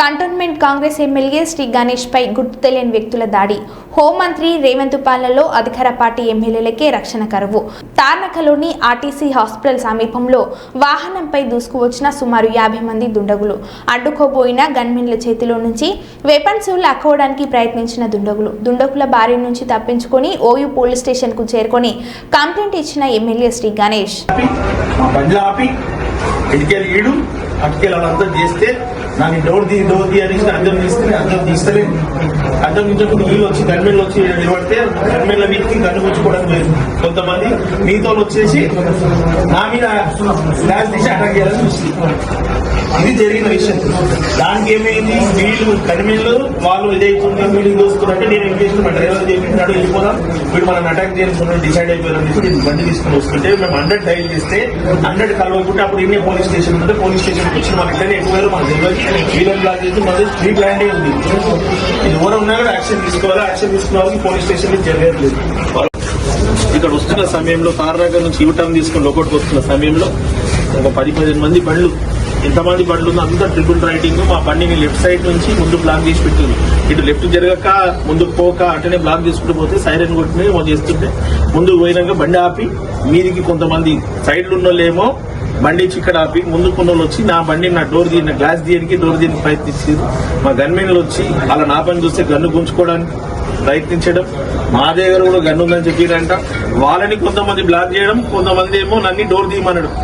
Cantonment Congress MLA Shri Ganesh పై గుర్తు తెలియని వ్యక్తుల దాడి. హోంమంత్రి రేవంత్ పాలనలో అధికార పార్టీ ఎమ్మెల్యేలకే రక్షణ కరువు. తార్నకలోని ఆర్టీసీ హాస్పిటల్ సమీపంలో వాహనంపై దూసుకువచ్చిన సుమారు యాభై మంది దుండగులు. అడ్డుకోబోయిన గన్మెన్ల చేతిలో నుంచి వెపన్స్ లాక్కోవడానికి ప్రయత్నించిన దుండగులు. దుండగుల బారి నుంచి తప్పించుకొని ఓయూ పోలీస్ స్టేషన్కు చేరుకొని కంప్లైంట్ ఇచ్చిన ఎమ్మెల్యే శ్రీ గణేష్. ఆపి అటుకెళ్ళి వాళ్ళంతా చేస్తే నాకు డోర్ తీ డోర్ తీ అని అద్దం తీస్తే అద్దం తీస్తలేదు అద్దం నుంచినప్పుడు వీళ్ళు వచ్చి గన్మెన్లు వచ్చి నిలబడితే గన్మెన్ల మీదకి గన్ను గుచ్చుకోవడం లేదు. కొంతమంది మీతో వచ్చేసి నా మీద గ్లాస్ తీసి అటాక్ చేయాలని చూస్తుంది ఇది జరిగిన విషయం. దానికి ఏమైంది? వీళ్ళు కనిమిళ్ళు వాళ్ళు ఇదైతుంది వీళ్ళు చూసుకున్నట్టే నేను ఏం మా డ్రైవర్ చెప్పినాడు వెళ్ళిపోదాం. వీడు మనం అటాక్ చేయాల్సిన డిసైడ్ అయిపోయారని చెప్పి నేను బండి తీసుకుని వస్తుంటే మేము హండ్రెడ్ డైల్ చేస్తే హండ్రెడ్ కలవకుంటే అప్పుడు ఇన్నే పోలీస్ స్టేషన్ ఉంటే పోలీస్ స్టేషన్ వచ్చిన మన ఎక్కువ మన తెలియదు వీళ్ళని బ్లాక్ చేసి మన ఫ్రీ ప్లాండే ఉంది. ఇది ఎవరు ఉన్నా కూడా యాక్షన్ తీసుకోవాలి? యాక్షన్ తీసుకున్న వాళ్ళకి పోలీస్ స్టేషన్ నుంచి ఇక్కడ వస్తున్న సమయంలో తారనగర్ నుంచి యూటర్న్ తీసుకుని లోపలికి వస్తున్న సమయంలో ఒక పది పదిహేను మంది బండ్లు ఎంతమంది బండ్లు ఉందో అంతా ట్రిపుల్ రైటింగ్. మా బండిని లెఫ్ట్ సైడ్ నుంచి ముందు బ్లాక్ చేసి పెట్టింది. ఇటు లెఫ్ట్ జరగక ముందుకు పోక అటనే బ్లాక్ చేసుకుంటూ పోతే సైరన్ కొట్టిన ఏమో చేస్తుంటే. ముందుకు పోయినాక బండి ఆపి మీదికి కొంతమంది సైడ్లు ఉన్నోళ్ళేమో బండి ఇక్కడ ఆపి ముందు వాళ్ళు వచ్చి నా బండి నా డోర్ తీయని గ్లాస్ తీయడానికి డోర్ తీయడానికి ప్రయత్నించారు. మా గన్మెన్లు వచ్చి అలా నా పని చూస్తే గన్ను గుంజుకోవడానికి ప్రయత్నించడం. మా దగ్గర కూడా గన్ను ఉందని చెప్పారంట. వాళ్ళని కొంతమంది బ్లాక్ చేయడం కొంతమంది ఏమో నన్ను డోర్ తీయమనడం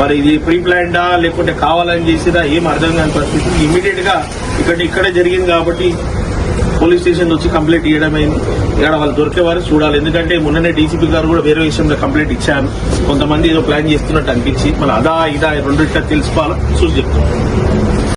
మరి ఇది ప్రీ ప్లాన్డా లేకుంటే కావాలని చేసిరా ఏం అర్థం కాని పరిస్థితి. ఇమీడియట్గా ఇక్కడ ఇక్కడే జరిగింది కాబట్టి పోలీస్ స్టేషన్ వచ్చి కంప్లైంట్ ఇవ్వడమైంది ఇక్కడ వాళ్ళు దొరికేవారు చూడాలి. ఎందుకంటే మొన్ననే డీసీపీ గారు కూడా వేరే విషయంలో కంప్లైంట్ ఇచ్చాను కొంతమంది ఏదో ప్లాన్ చేస్తున్నట్టు అనిపించి. మన అదా ఇదా రెండిట్లా తెలుసుకోవాలని చూసి చెప్తున్నాను